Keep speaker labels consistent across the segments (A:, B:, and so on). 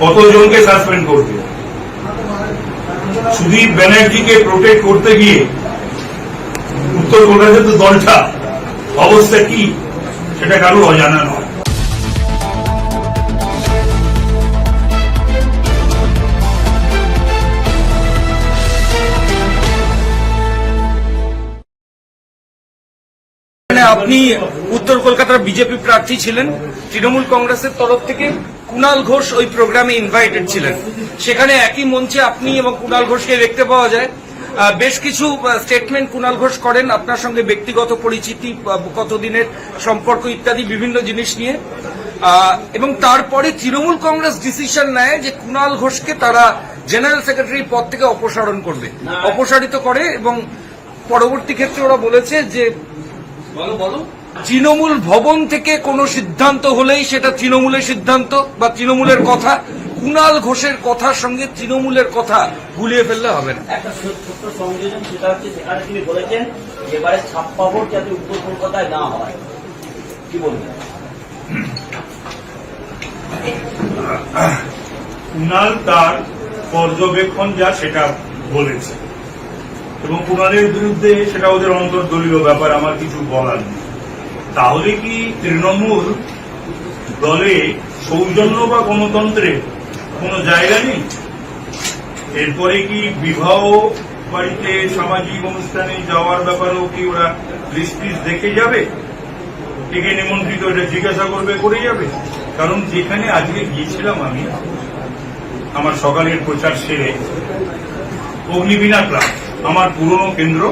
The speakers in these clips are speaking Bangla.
A: কতজনকে সাসপেন্ড করবে? সুদীপ ব্যানার্জিকে প্রোটেক্ট করতে গিয়ে উত্তর কলকাতার তো দলটা অবস্থা কি? সেটা কারও অজানা নয়।
B: মানে আপনি উত্তর কলকাতার বিজেপি প্রার্থী ছিলেন, তৃণমূল কংগ্রেসের তরফ থেকে। কুণাল ঘোষ ওই প্রোগ্রামে ইনভাইটেড ছিলেন। সেখানে একই মঞ্চে আপনি এবং কুণাল ঘোষকে দেখতে পাওয়া যায়। বেশ কিছু স্টেটমেন্ট কুণাল ঘোষ করেন আপনার সঙ্গে ব্যক্তিগত পরিচিতি কতদিনের সম্পর্ক ইত্যাদি বিভিন্ন জিনিস নিয়ে। এবং তারপরে তৃণমূল কংগ্রেস ডিসিশন নেয় যে কুণাল ঘোষকে তারা জেনারেল সেক্রেটারি পদ থেকে অপসারণ করবে। অপসারিত করে এবং পরবর্তী ক্ষেত্রে ওরা বলেছে যে
C: বলো বলো।
B: তৃণমূল ভবন থেকে কোনো সিদ্ধান্ত হলেই সেটা তৃণমূলের সিদ্ধান্ত বা তৃণমূলের কথা কুণাল ঘোষের কথার সঙ্গে তৃণমূলের কথা গুলিয়ে ফেললে হবে না।
C: একটা ছোট্ট সংযোজন সেটা হচ্ছে সেখানে তিনি বলেছেন এবারে ছাপ্পা ভোট যাতে উত্তর কলকাতায় না হয়। কি বলবেন?
A: কুণাল তার পর্যবেক্ষণ যা সেটা বলেছে। এবং কুণালের বিরুদ্ধে সেটা ওদের অন্তর্দলীয় ব্যাপার আমার কিছু বলার নেই। তাহলে কি তৃণমূল দলে সৌজন্য বা গণতন্ত্রের কোনো জায়গা নেই? এরপরে কি বিবাহ বাড়িতে সামাজিক অনুষ্ঠানে যাওয়ার ব্যাপারেও কি ওরা লিস্ট দেখে যাবে? থেকে নিমন্ত্রিত এটা জিজ্ঞাসা করবে, করে যাবে? কারণ যেখানে আজকে গিয়েছিলাম আমি, আমার সকালের প্রচার সেরে অগ্নিবীণা ক্লাব, আমার পুরনো কেন্দ্র,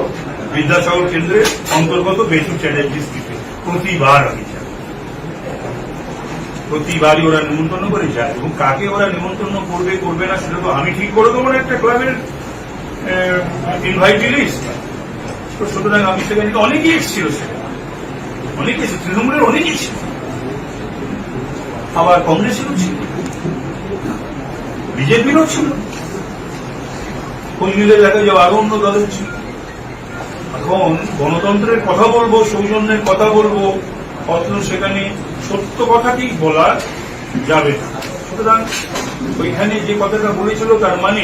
A: বিদ্যাসাগর কেন্দ্রের অন্তর্গত বেসু চ্যাটার্জি প্রতিবার আমি যাই। প্রতিবারই ওরা নিমন্ত্রণ করে যায় এবং কাকে ওরা নিমন্ত্রণ করবে করবে না, সেটা তো আমি ঠিক করে দেবো না একটা ক্লাবের ইনভাইটি লিস্ট তো সুতরাং আমি সেখানে অনেকেই এসেছিল সেখানে। অনেকে তৃণমূলের অনেকেই ছিল। আবার কংগ্রেসেরও ছিল। বিজেপিরও ছিল। নিলে দেখা যাবে আরও অন্য দলের ছিল। এখন গণতন্ত্রের কথা বলব, সৌজন্যের কথা বলব, অথচ সেখানে সত্য কথাকেই বলা যাবে সুতরাং ওইখানে যে কথাটা বলেছিল তার মানে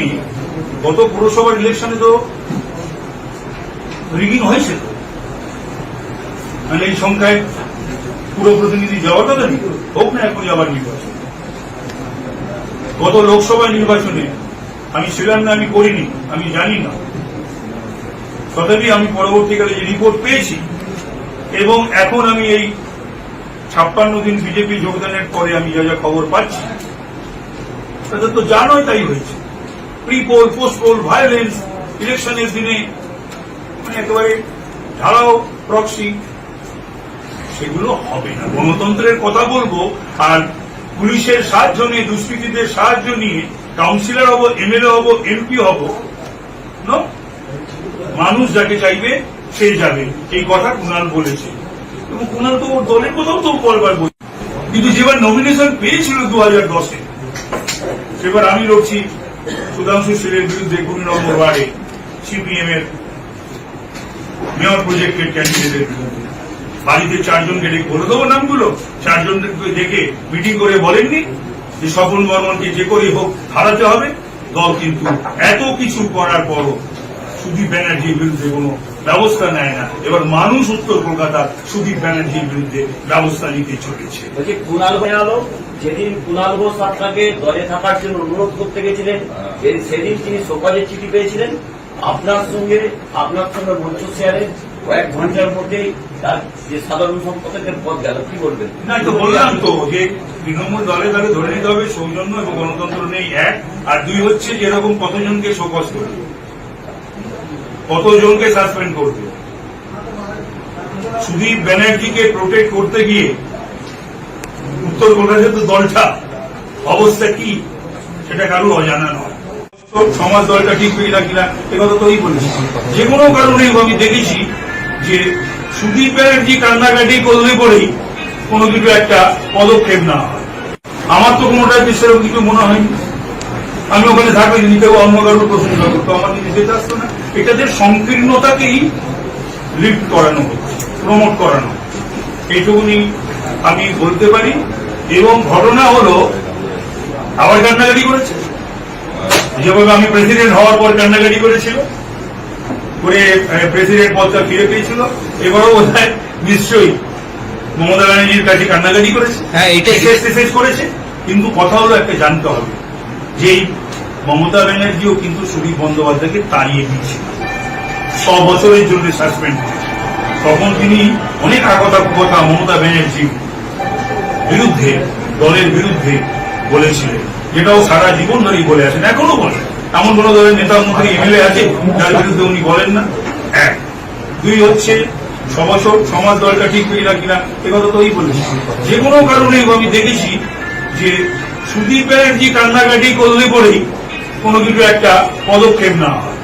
A: গত পুরসভার ইলেকশনে তো রিগিং হয়েছিল মানে এই সংখ্যায় পুরো প্রতিনিধি যাওয়ার কথা নেই হোক না, এখন আবার নির্বাচন। গত লোকসভা নির্বাচনে আমি ছিলাম না, আমি করিনি, আমি জানি না। তথাপি আমি পরবর্তীকালে যে রিপোর্ট পেয়েছি, এবং এখন আমি এই ছাপ্পান্ন দিন বিজেপি যোগদানের পরে আমি যা যা খবর পাচ্ছি তাদের তো নয় তাই হয়েছে pre poll post poll violence ইলেকশনের দিনে মানে একেবারে ঢালাও প্রক্সি সেগুলো হবে না গণতন্ত্রের কথা বলব, আর পুলিশের সাহায্য নিয়ে, দুষ্কৃতীদের সাহায্য নিয়ে কাউন্সিলর হব এমএলএ হব এমপি হব? মানুষ যাকে চাইবে, সে যাবে। এই কথা কুণাল বলেছে। এবং কুণাল তো ওর দলের কোথাও তো বলবার বই কিন্তু যেবার নমিনেশন পেয়েছিল দু হাজার দশে, সেবার আমি লড়ছি সুধাংশু সেনের বিরুদ্ধে কুড়ি নম্বর ওয়ার্ডে সিপিএম এর মেয়র প্রজেক্টের ক্যান্ডিডেটের বিরুদ্ধে। বাড়িতে চারজনকে ডেকে বলে দেবো নামগুলো। চারজনকে ডেকে মিটিং করে বলেননি যে স্বপন বর্মনকে যে করেই হোক হারাতে হবে। দল কিন্তু এত কিছু করার পরও সুদীপ ব্যানার্জির বিরুদ্ধে কোনো ব্যবস্থা নেয় না। এবার মানুষ উত্তর কলকাতা সুদীপ ব্যানার্জির বিরুদ্ধে ব্যবস্থা নিতে চলেছে।
C: কুণাল আলো যেদিন কুণাল ঘোষ আপনাকে দলে থাকার জন্য অনুরোধ করতে গেছিলেন সেদিন তিনি শোকাজের চিঠি পেয়েছিলেন। আপনার সঙ্গে আপনার সঙ্গে মঞ্চ শেয়ারে কয়েক ঘণ্টার মধ্যেই তার যে সাধারণ সম্পাদকের পদ গেল। কি বলবেন?
A: না তো বললাম তো যে তৃণমূল দলে দলে ধরে নিতে হবে সৌজন্য এবং গণতন্ত্র নেই এক আর দুই হচ্ছে যেরকম কতজনকে শোকজ করবে। কতজনকে সাসপেন্ড করবে? সুদীপ ব্যানার্জিকে প্রোটেক্ট করতে গিয়ে উত্তর কলকাতার তো দলটা, অবস্থা কি? সেটা কারোর অজানা নয়। সমাজ দলটা ঠিক হয়ে না কিনা একথা তো ওই বলেছি। যে কোনো কারণে আমি দেখেছি যে সুদীপ ব্যানার্জি কান্নাকাটি করলে পরেই কোনো কিছু একটা পদক্ষেপ না হয়। আমার তো কোনোটাই সেরকম কিছু মনে হয়নি। আমি ওখানে থাকলে যদি কেউ অন্য কারোর প্রশংসা করতো, আমার যেতে আসতো না। এটাদের সংকীর্ণতাকেই লিফট করানো হচ্ছে প্রমোট করানো। এইটুকুনি আমি বলতে পারি। এবং ঘটনা হলো আবার কান্নাকাটি করেছে। যেভাবে আমি প্রেসিডেন্ট হওয়ার পর কান্নাকাটি করেছিল করে প্রেসিডেন্ট পদটা ফিরে পেয়েছিল এবারও বোধ নিশ্চয়ই মমতা ব্যানার্জির কাছে কান্নাকাটি করেছে।
B: হ্যাঁ,
A: শেষ করেছে। কিন্তু কথা হলো একটা জানতে হবে। যে মমতা ব্যানার্জিও কিন্তু সুদীপ বন্দ্যোপাধ্যায়কে তাড়িয়ে দিয়েছিল। ছ বছরের জন্য সাসপেন্ড তখন তিনি অনেক আগতা কথা মমতা ব্যানার্জির বিরুদ্ধে, দলের বিরুদ্ধে বলেছিলেন। যেটাও সারা জীবন ধরেই বলে আসেন, এখনও বলেন এমন কোন দলের নেতা মন্ত্রী এমএলএ আছে? যার বিরুদ্ধে উনি বলেন না। এক। দুই হচ্ছে সমাজ সমাজ দলটা ঠিক কিনা কিনা, এ কথা তো ওই বলেছি। যে কোনো কারণে আমি দেখেছি যে সুদীপ ব্যানার্জি কান্নাকাটি করলে পরেই কোনো কিছু একটা পদক্ষেপ না হয়।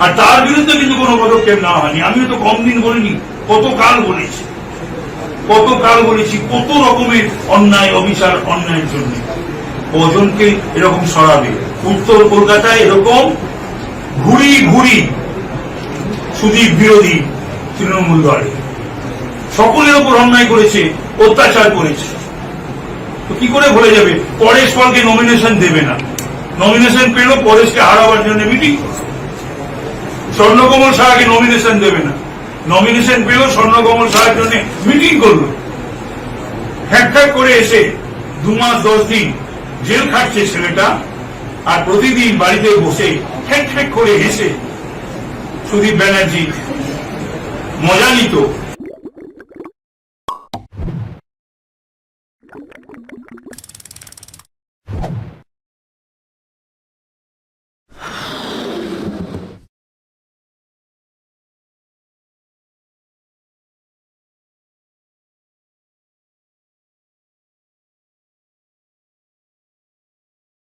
A: আর তার বিরুদ্ধে কিন্তু কোনো পদক্ষেপ না হয়নি। আমিও তো কম দিন বলিনি কত কাল বলেছি। কত কাল বলেছি, কত রকমের অন্যায়, অবিচার, অন্যায়ের জন্য। কজনকে এরকম সরাবে। উত্তর কলকাতায় এরকম ঘুরি ঘুরি সুদীপ বিরোধী তৃণমূল দলে। সকলের ওপর অন্যায় করেছে, অত্যাচার করেছে। কি করে ভুলে যাবে? পরেশ পালকে নমিনেশন দেবে না। নমিনেশন পেল পরেশকে হারাবার জন্য মিটিং স্বর্ণকমল সাহাকে নমিনেশন দেবে না। নমিনেশন পেল, স্বর্ণকমল সাহার জন্য মিটিং করল। হ্যাক করে এসে দু মাস, দশ দিন জেল খাটছে ছেলেটা আর প্রতিদিন বাড়িতে বসে হ্যাক হ্যাক করে হেসে সুদীপ ব্যানার্জি মজা নিত।